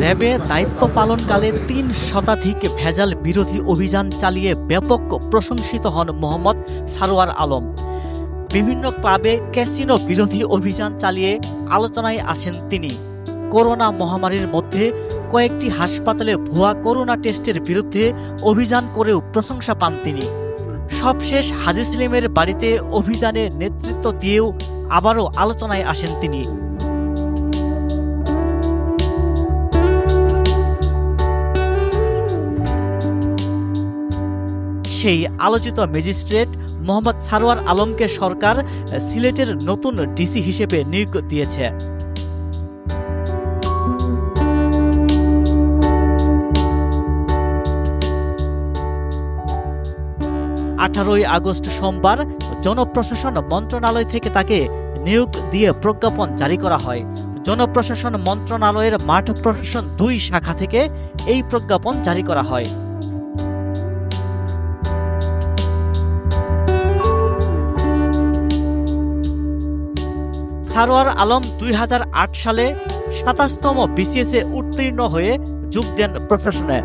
র্যাবে দায়িত্ব পালনকালে তিন শতাধিক ভেজাল বিরোধী অভিযান চালিয়ে ব্যাপক প্রশংসিত হন মোহাম্মদ সারোয়ার আলম। বিভিন্ন ক্লাবে ক্যাসিনো বিরোধী অভিযান চালিয়ে আলোচনায় আসেন তিনি। করোনা মহামারীর মধ্যে কয়েকটি হাসপাতালে ভুয়া করোনা টেস্টের বিরুদ্ধে অভিযান করেও প্রশংসা পান তিনি। সবশেষ হাজি সেলিমের বাড়িতে অভিযানে নেতৃত্ব দিয়েও আবারও আলোচনায় আসেন তিনি। সেই আলোচিত ম্যাজিস্ট্রেট মোহাম্মদ সারোয়ার আলমকে সরকার সিলেটের নতুন ডিসি হিসেবে নিয়োগ দিয়েছে। আঠারোই আগস্ট সোমবার জনপ্রশাসন মন্ত্রণালয় থেকে তাকে নিয়োগ দিয়ে প্রজ্ঞাপন জারি করা হয়। জনপ্রশাসন মন্ত্রণালয়ের মাঠ প্রশাসন দুই শাখা থেকে এই প্রজ্ঞাপন জারি করা হয়। সারোয়ার আলম দুই হাজার আট সালে সাতাশতম বিসিএসে উত্তীর্ণ হয়ে যোগ দেন প্রশাসনে।